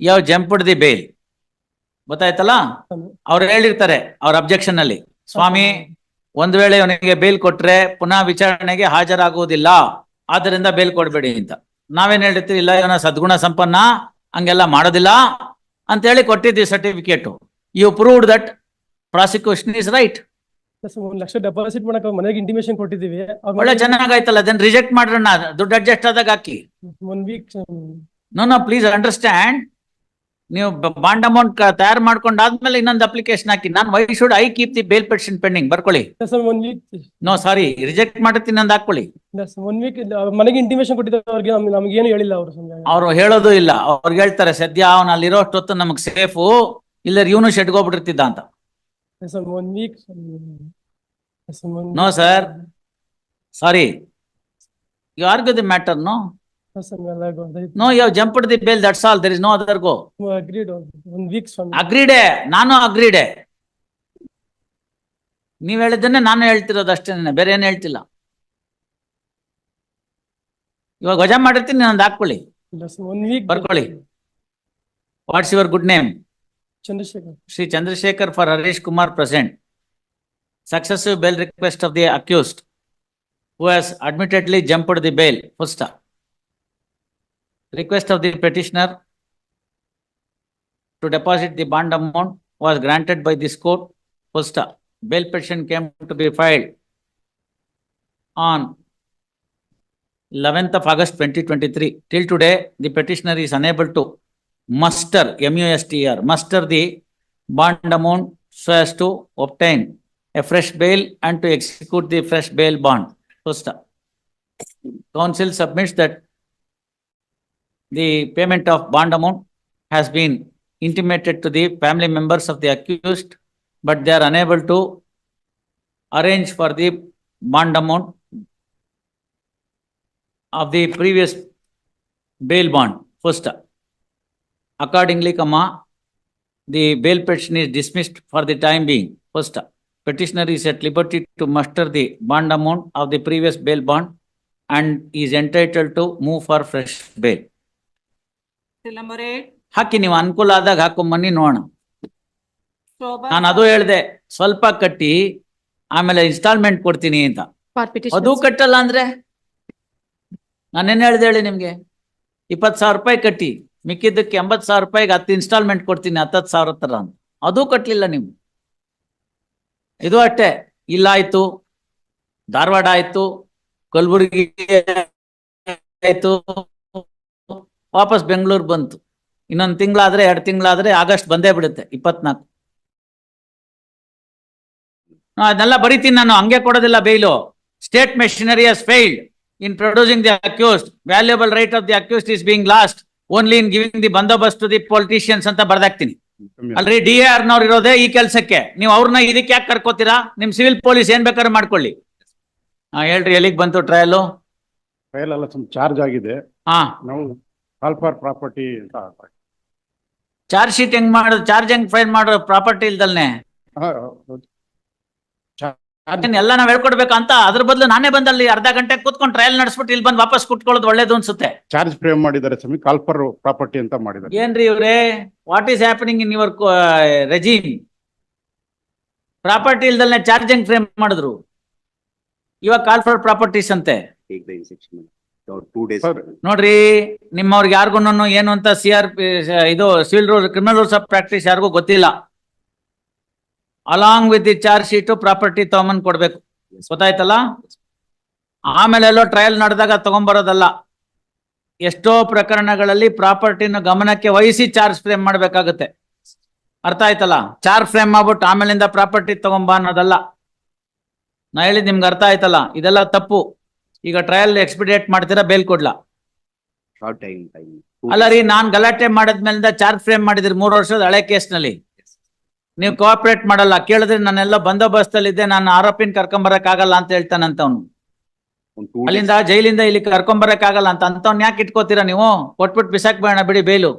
ಯಾವ jumped the bail ಗೊತ್ತಾಯ್ತಲ್ಲ? ಅವ್ರು ಹೇಳಿರ್ತಾರೆ ಅವ್ರ ಅಬ್ಜೆಕ್ಷನ್ ಅಲ್ಲಿ. ಸ್ವಾಮಿ ಒಂದ್ ವೇಳೆ ಅವನಿಗೆ ಬೇಲ್ ಕೊಟ್ರೆ ಪುನಃ ವಿಚಾರಣೆಗೆ ಹಾಜರಾಗುವುದಿಲ್ಲ. ಆದ್ರಿಂದ ಬೇಲ್ ಕೊಡ್ಬೇಡಿ ಅಂತ. ನಾವೇನ್ ಹೇಳಿರ್ತೀವಿ ಇಲ್ಲ ಇವನ ಸದ್ಗುಣ ಸಂಪನ್ನ ಹಂಗೆಲ್ಲ ಮಾಡೋದಿಲ್ಲ ಅಂತ ಹೇಳಿ ಕೊಟ್ಟಿದ್ವಿ certificate you proved that prosecution is right ಒಂದ್ ಲಕ್ಷ ಡೆಪಾಸಿಟ್ ಮಾಡಕ್ ಮನೆಗೆ ಇಂಟಿಮೇಶನ್ ಕೊಟ್ಟಿದ್ದೀವಿ. ಒಳ್ಳೆ ಚೆನ್ನಾಗಾಯ್ತಲ್ಲ ಅದನ್ನ ರಿಜೆಕ್ಟ್ ಮಾಡ್ರಣ್ಣ. ದುಡ್ಡು ಅಡ್ಜಸ್ಟ್ ಆದಾಗ ಹಾಕಿ. One week no no please understand ನೀವು ಬಾಂಡ್ ಅಮೌಂಟ್ ತಯಾರು ಮಾಡ್ಕೊಂಡಾದ್ಮೇಲೆ ಇನ್ನೊಂದು ಅಪ್ಲಿಕೇಶನ್ ಹಾಕಿ. ನಾನು why should I keep the bail petition pending ಬರ್ಕೊಳ್ಳಿ sir one week no sorry reject ಮಾಡಿರ್ತೀನಿ ನಂದು ಹಾಕೊಳ್ಳಿ ಒನ್ ವೀಕ್ ಮನೆಗೆ ಇಂಟಿಮೇಶನ್ ಕೊಟ್ಟಿದ್ದಾರೆ ಅವ್ರಿಗೆ ನಮ್ಗೆ ಏನು ಹೇಳಿಲ್ಲ ಅವರು ಅವ್ರು ಹೇಳೋದು ಇಲ್ಲ. ಅವ್ರಿಗೆ ಹೇಳ್ತಾರೆ ಸದ್ಯ ಅವನ ಅಲ್ಲಿರೋ ಅಷ್ಟೊತ್ತು ನಮಗ್ ಸೇಫು ಇಲ್ಲ ಇವನು ಶೆಡ್ಗೋಗ್ಬಿಟ್ಟಿರ್ತಿದ್ದ ಅಂತ. Sir one week no sir sorry you ಮ್ಯಾಟರ್ನು the matter no no you jump the bail that's all there is no other go agreed one week ಅಗ್ರೀಡೆ ನಾನು ಅಗ್ರೀಡೆ ನೀವ್ ಹೇಳಿದ್ದನ್ನೇ ನಾನು ಹೇಳ್ತಿರೋದು ಅಷ್ಟೇನೆ ಬೇರೆ ಏನು ಹೇಳ್ತಿಲ್ಲ. ಇವಾಗ ವಜಾ ಮಾಡಿರ್ತೀನಿ ನಂದು ಹಾಕೊಳ್ಳಿ ಬರ್ಕೊಳ್ಳಿ. What's your good name Chandrashekhar. Shri Chandrashekhar for Harish Kumar present successive bail request of the accused who has admittedly jumped the bail first. Request of the petitioner to deposit the bond amount was granted by this court stop. Bail petition came to be filed on eleventh of August twenty twenty-three. Till today, the petitioner is unable to muster, M U S T R, muster the bond amount so as to obtain a fresh bail and to execute the fresh bail bond. First. Council submits that the payment of bond amount has been intimated to the family members of the accused, but they are unable to arrange for the bond amount of the previous bail bond. First. Accordingly, comma, the bail petition is dismissed for the time being. First. Petitioner is at liberty to muster the bond amount of the previous bail bond and is entitled to move for fresh bail. ಹಾಕಿ ನೀವು ಅನುಕೂಲ ಆದಾಗ ಹಾಕೊಂಬನ್ನಿ ನೋಡೋಣ. ನಾನು ಅದು ಹೇಳ್ದೆ ಸ್ವಲ್ಪ ಕಟ್ಟಿ ಆಮೇಲೆ ಇನ್ಸ್ಟಾಲ್ಮೆಂಟ್ ಕೊಡ್ತೀನಿ ಅಂತ. ಅದು ಕಟ್ಟಲ್ಲ ಅಂದ್ರೆ? ನಾನೇನ್ ಹೇಳ್ದೆ ಹೇಳಿ ನಿಮ್ಗೆ? ಇಪ್ಪತ್ ಸಾವಿರ ರೂಪಾಯಿ ಕಟ್ಟಿ ಮಿಕ್ಕಿದ್ದಕ್ಕೆ ಎಂಬತ್ ಸಾವಿರ ರೂಪಾಯಿಗೆ ಹತ್ತು ಇನ್ಸ್ಟಾಲ್ಮೆಂಟ್ ಕೊಡ್ತೀನಿ ಹತ್ತತ್ತು ಸಾವಿರ ಹತ್ರ ಅಂತ. ಅದು ಕಟ್ಲಿಲ್ಲ ನೀವು ಇದು ಅಷ್ಟೇ. ಇಲ್ಲ ಆಯ್ತು. ಧಾರವಾಡ ಆಯ್ತು. ಕಲಬುರಗಿ ಆಯ್ತು. ವಾಪಸ್ ಬೆಂಗಳೂರು ಬಂತು. ಇನ್ನೊಂದು ತಿಂಗಳಾದ್ರೆ ಎರಡು ತಿಂಗಳಾದ್ರೆ ಆಗಸ್ಟ್ ಬಂದೇ ಬಿಡುತ್ತೆ ಇಪ್ಪತ್ನಾಲ್ಕು. ಅದನ್ನೆಲ್ಲ ಬರಿತೀನಿ ನಾನು ಹಂಗೆ ಕೊಡೋದಿಲ್ಲ bail. State machinery has failed in producing the accused valuable right of the accused is being lost only in giving the ಬಂದೋಬಸ್ತ್ ದಿ ಪೊಲಿಟಿಷಿಯನ್ಸ್ ಅಂತ ಬರ್ದಾಕ್ತೀನಿ. ಅಲ್ರಿ ಡಿ ಎ ಆರ್ನವ್ರು ಇರೋದೇ ಈ ಕೆಲಸಕ್ಕೆ. ನೀವು ಅವ್ರನ್ನ ಇದಕ್ಕೆ ಯಾಕೆ ಕರ್ಕೋತೀರಾ? ನಿಮ್ ಸಿವಿಲ್ ಪೊಲೀಸ್ ಏನ್ ಬೇಕಾದ್ರೂ ಮಾಡ್ಕೊಳ್ಳಿ. ಹಾ ಹೇಳ್ರಿ ಎಲ್ಲಿಗೆ ಬಂತು ಟ್ರಯಲ್ ಟ್ರಯಲ್ ಎಲ್ಲ ಚಾರ್ಜ್ ಆಗಿದೆ. ಹಾ. ನಾವು ಕಾಲ್ ಫಾರ್ ಪ್ರಾಪರ್ಟಿ ಅಂತ. ಚಾರ್ಜ್ ಶೀಟ್ ಹೆಂಗ್ ಮಾಡೋದು ಚಾರ್ಜ್ ಹೆಂಗ್ ಫೈಲ್ ಮಾಡೋ ಪ್ರಾಪರ್ಟಿ ಇಲ್ದಲ್ನೆ? ಅದನ್ನ ಎಲ್ಲ ನಾವ್ ಹೇಳ್ಕೊಡ್ಬೇಕಂತ ಅದ್ರ ಬದಲು ನಾನೇ ಬಂದಲ್ಲಿ ಅರ್ಧ ಗಂಟೆ ಕೂತ್ಕೊಂಡು ಟ್ರಯಲ್ ನಡೆಸ್ಬಿಟ್ಟು ಇಲ್ಲಿ ಬಂದು ವಾಪಸ್ ಕುಟ್ಕೊಳ್ಳೋದು ಒಳ್ಳೇದು ಅನ್ಸುತ್ತೆ. ಚಾರ್ಜ್ ಫ್ರೇಮ್ ಮಾಡಿದ್ದಾರೆ ಸ್ವಾಮಿ ಕಾಲ್ ಫಾರ್ ಪ್ರಾಪರ್ಟಿ ಅಂತ ಮಾಡಿದ್ದಾರೆ. ಏನ್ರಿ ಇವ್ರೆ? What is happening in your regime property ಇಲ್ದಲ್ನೆ charge ಹೆಂಗ್ ಫ್ರೇಮ್ ಮಾಡಿದ್ರು? ಇವಾಗ ಕಾಲ್ ಫಾರ್ ಪ್ರಾಪರ್ಟೀಸ್ ಅಂತೆ ನೋಡ್ರಿ ನಿಮ್ಮವ್ರಿಗೆ ಯಾರಿಗೂ ಏನು ಅಂತ ಸಿ ಆರ್ ಪಿ ಇದು civil rule criminal rules of practice ಯಾರಿಗೂ ಗೊತ್ತಿಲ್ಲ. Along with the charge sheet property ತಗೊಂಬಂದ್ ಕೊಡ್ಬೇಕು. ಗೊತ್ತಾಯ್ತಲ್ಲ? ಆಮೇಲೆ ಎಲ್ಲೋ ಟ್ರಯಲ್ ನಡೆದಾಗ ತಗೊಂಬರೋದಲ್ಲ. ಎಷ್ಟೋ ಪ್ರಕರಣಗಳಲ್ಲಿ ಪ್ರಾಪರ್ಟಿನ ಗಮನಕ್ಕೆ ವಹಿಸಿ ಚಾರ್ಜ್ ಫ್ರೇಮ್ ಮಾಡ್ಬೇಕಾಗತ್ತೆ. ಅರ್ಥ ಆಯ್ತಲ್ಲ? ಚಾರ್ಜ್ ಫ್ರೇಮ್ ಮಾಡ್ಬಿಟ್ಟು ಆಮೇಲಿಂದ ಪ್ರಾಪರ್ಟಿ ತಗೊಂಬ ಅನ್ನೋದಲ್ಲ. ನಾ ಹೇಳಿದ್ ನಿಮ್ಗೆ ಅರ್ಥ ಆಯ್ತಲ್ಲ? ಇದೆಲ್ಲ ತಪ್ಪು. ಈಗ ಟ್ರಯಲ್ ಎಕ್ಸ್ಪಿಡೇಟ್ ಮಾಡ್ತೀರಾ ಬೇಲ್ ಕೊಡ್ಲಾ? Time. ಅಲ್ಲ ರೀ ನಾನ್ ಗಲಾಟೆ ಮಾಡಿದ್ಮೇಲಿಂದ ಚಾರ್ಜ್ ಫ್ರೇಮ್ ಮಾಡಿದ್ರಿ ಮೂರು ವರ್ಷದ ಹಳೆ ಕೇಸ್ನಲ್ಲಿ. ನೀವು ಕೋಆಪರೇಟ್ ಮಾಡಲ್ಲ ಕೇಳಿದ್ರೆ ನಾನೆಲ್ಲ ಬಂದೋಬಸ್ತಲ್ಲಿದ್ದೆ ನಾನು ಆರೋಪಿನ ಕರ್ಕೊಂಬರಕ್ ಆಗಲ್ಲ ಅಂತ ಹೇಳ್ತಾನಂತವ್ನು. ಅಲ್ಲಿಂದ ಜೈಲಿಂದ ಇಲ್ಲಿ ಕರ್ಕೊಂಬರಕ್ ಆಗಲ್ಲ ಅಂತ ಅಂತವ್ನ ಯಾಕೆ ಇಟ್ಕೋತೀರಾ ನೀವು? ಕೊಟ್ಬಿಟ್ಟು ಬಿಸಾಕ್ ಬೇಡ ಬಿಡಿ ಬೇಲು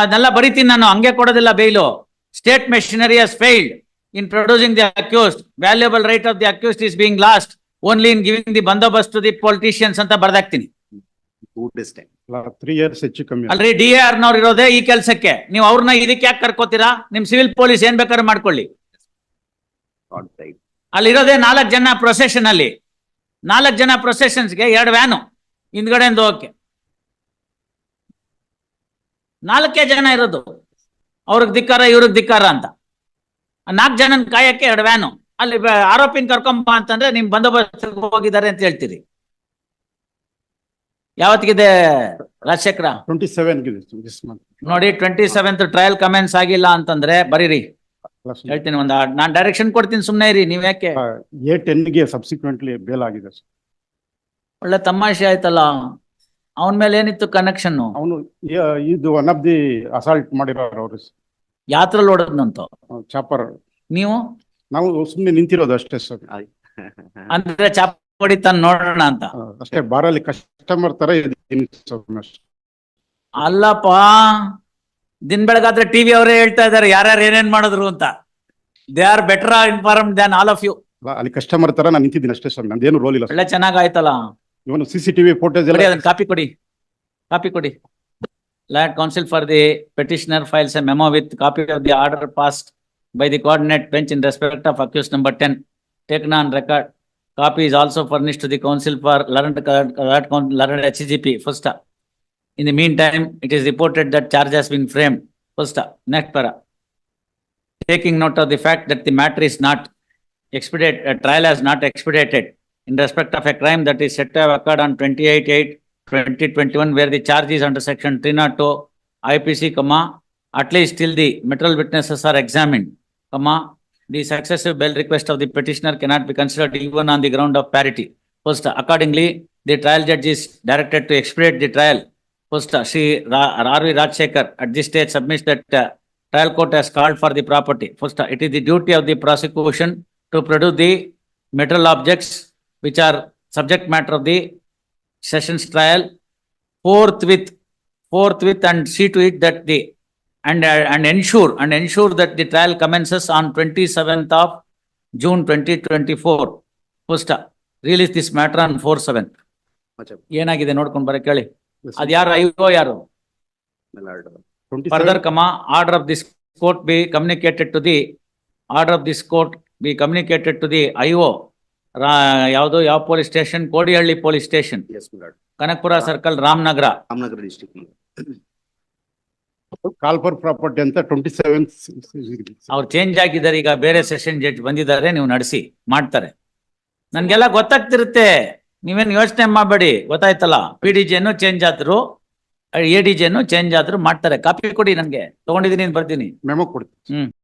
ಅದನ್ನೆಲ್ಲ ಬರಿತೀನಿ ನಾನು ಹಂಗೆ ಕೊಡೋದಿಲ್ಲ bail state machinery has failed in producing the accused valuable right of the accused is being lost only in giving the ಬಂದೋಬಸ್ತ್ ಟು ದಿ ಪೊಲಿಟಿಷಿಯನ್ಸ್ ಅಂತ ಬರ್ದಾಕ್ತೀನಿ. Two days time. Three years ಹೆಚ್ಚು ಕಮ್ಮಿ ಅಲ್ರಿ ಡಿ ಆರ್ ನವ್ರು ಇರೋದೇ ಈ ಕೆಲ್ಸಕ್ಕೆ. ನೀವು ಅವ್ರನ್ನ ಇದಕ್ಕೆ ಯಾಕೆ ಕರ್ಕೋತೀರಾ? ನಿಮ್ ಸಿವಿಲ್ ಪೊಲೀಸ್ ಏನ್ ಬೇಕಾದ್ರೂ ಮಾಡ್ಕೊಳ್ಳಿ. ಅಲ್ಲಿರೋದೇ. ಅಲ್ಲಿ ಇರೋದೇ ನಾಲ್ಕು ಜನ ಪ್ರೊಸೆಷನ್ ಅಲ್ಲಿ. ನಾಲ್ಕು ಜನ ಪ್ರೊಸೆಷನ್ಸ್ಗೆ ಎರಡು ವ್ಯಾನು ಹಿಂದ್ಗಡೆಯಿಂದ ಹೋಗಕ್ಕೆ. ನಾಲ್ಕೇ ಜನ ಇರೋದು. ಅವ್ರಿಗೆ ಧಿಕ್ಕಾರ ಇವ್ರಿಗೆ ಧಿಕ್ಕಾರ ಅಂತ. ನಾಲ್ಕು ಜನನ ಕಾಯಕ್ಕೆ ಎರಡು ವ್ಯಾನು ಅಲ್ಲಿ ಆರೋಪಿನ ಕರ್ಕೊಂಬ ಅಂತಂದ್ರೆ ನಿಮ್ ಬಂದೋಬಸ್ತ್ ಹೋಗಿದ್ದಾರೆ ಅಂತ ಹೇಳ್ತೀರಿ. ಯಾವತ್ತಿಗಿದೆ ರಾಜಶೇಖರ? ಟ್ವೆಂಟಿ ಸೆವೆನ್ ನೋಡಿ ಟ್ವೆಂಟಿ ಸೆವೆಂತ್ ಟ್ರಯಲ್ ಕಮೆಂಟ್ಸ್ ಆಗಿಲ್ಲ ಅಂತಂದ್ರೆ ಬರೀರಿ. ಹೇಳ್ತೀನಿ ಒಂದ್ ನಾನ್ ಡೈರೆಕ್ಷನ್ ಕೊಡ್ತೀನಿ ಸುಮ್ನೆ ಇರಿ ನೀವ್ ಯಾಕೆ? ಎ ಟೆನ್ಗೆ ಸಬ್ಸಿಕ್ವೆಂಟ್ಲಿ ಬೇಲ್ ಆಗಿದೆ ಒಳ್ಳೆ ತಮಾಷೆ ಆಯ್ತಲ್ಲ. ಅವನ್ ಮೇಲೆ ಏನಿತ್ತು ಕನೆಕ್ಷನ್ ಅವನು ಇದು ಒನ್ ಆಫ್ ದಿ ಅಸಾಲ್ಟ್ ಅವರು ಯಾತ್ರಲ್ಲಿ ಓಡೋದ್ನಂತ? ಚಾಪರ್ ನೀವು? ನಾವು ಸುಮ್ಮನೆ ನಿಂತಿರೋದು ಅಷ್ಟೇ ಸರ್. ಅಂದ್ರೆ ಚಾಪ್ ಹೊಡಿತಾನ ನೋಡೋಣ ಅಂತ. ಅಷ್ಟೇ ಬಾರಲ್ಲಿ ಕಸ್ಟಮರ್ ತರ ಅಷ್ಟೇ. ಅಲ್ಲಪ್ಪ ದಿನ ಬೆಳಗಾದ್ರೆ ಟಿವಿ ಅವರೇ ಹೇಳ್ತಾ ಇದಾರೆ ಯಾರ್ಯಾರು ಏನೇನ್ ಮಾಡಿದ್ರು ಅಂತ. They are better inform than all of you ಅಲ್ಲ, ಅಲ್ಲಿ ಕಸ್ಟಮರ್ ತರ ನಾನು ನಿಂತಿದ್ದೀನಿ ಅಷ್ಟೇ ಸರ್ ನಂದೇನು ರೋಲ್ ಇಲ್ಲ ಒಳ್ಳೆ ಚೆನ್ನಾಗಾಯ್ತಲ್ಲ. ಇವನು ಸಿ ಸಿ ಟಿವಿ ಫೋಟೋಸ್ ಕೊಡಿ ಎಲ್ಲ ಅದನ್ನ ಕಾಪಿ ಕೊಡಿ. ಕಾಪಿ ಕೊಡಿ. Land council for the petitioner files a memo with copy of the order passed by the coordinate bench in respect of accused number 10 taken on record. Copy is also furnished to the council for learned learned learned HGP, first. In the meantime, it is reported that charge has been framed, first. Next para. Taking note of the fact that the matter is not expedited, trial has not expedited in respect of a crime that is said to have occurred on 28 8 2021 where the charge is under section 302 IPC, comma, at least till the material witnesses are examined comma, the successive bail request of the petitioner cannot be considered even on the ground of parity. First, accordingly, the trial judge is directed to expedite the trial. First, Ra- R.V. Rajshekar at this stage submits that uh, trial court has called for the property. First, it is the duty of the prosecution to produce the material objects which are subject matter of the sessions trial forthwith, forthwith and see to it that the and uh, and ensure and ensure that the trial commences on twenty-seventh of June twenty twenty-four. First, release this matter on four seven. Achha, ಏನಾಗಿದೆ ನೋಡ್ಕೊಂಡ್ ಬರಕ್ ಹೇಳಿ ಅದ್ ಯಾರು Ivo ಯಾರು my lord. 27 further comma order of this court be communicated to the order of this court be communicated to the IO Station, ಯಾವ police station Kodihalli police station. Kanakapura circle Ramanagara Ramnagar district. Lord. Property ಅಂತ twenty seven ಅವ್ರು change ಆಗಿದ್ದಾರೆ ಈಗ ಬೇರೆ session judge ಬಂದಿದ್ದಾರೆ ನೀವು ನಡೆಸಿ ಮಾಡ್ತಾರೆ. ನನ್ಗೆಲ್ಲ ಗೊತ್ತಾಗ್ತಿರುತ್ತೆ ನೀವೇನು ಯೋಚನೆ ಮಾಡಬೇಡಿ ಗೊತ್ತಾಯ್ತಲ್ಲ? ಪಿ ಡಿ ಜಿಯನ್ನು ಚೇಂಜ್ ಆದ್ರು ಎ ಡಿ ಜಿಯನ್ನು ಚೇಂಜ್ ಆದ್ರು ಮಾಡ್ತಾರೆ. ಕಾಪಿ ಕೊಡಿ ನನ್ಗೆ ತಗೊಂಡಿದ್ದೀನಿ ಬರ್ತೀನಿ. ಮೆಮೋ ಕೊಡ್ತೀನಿ. ಹ್ಮ್.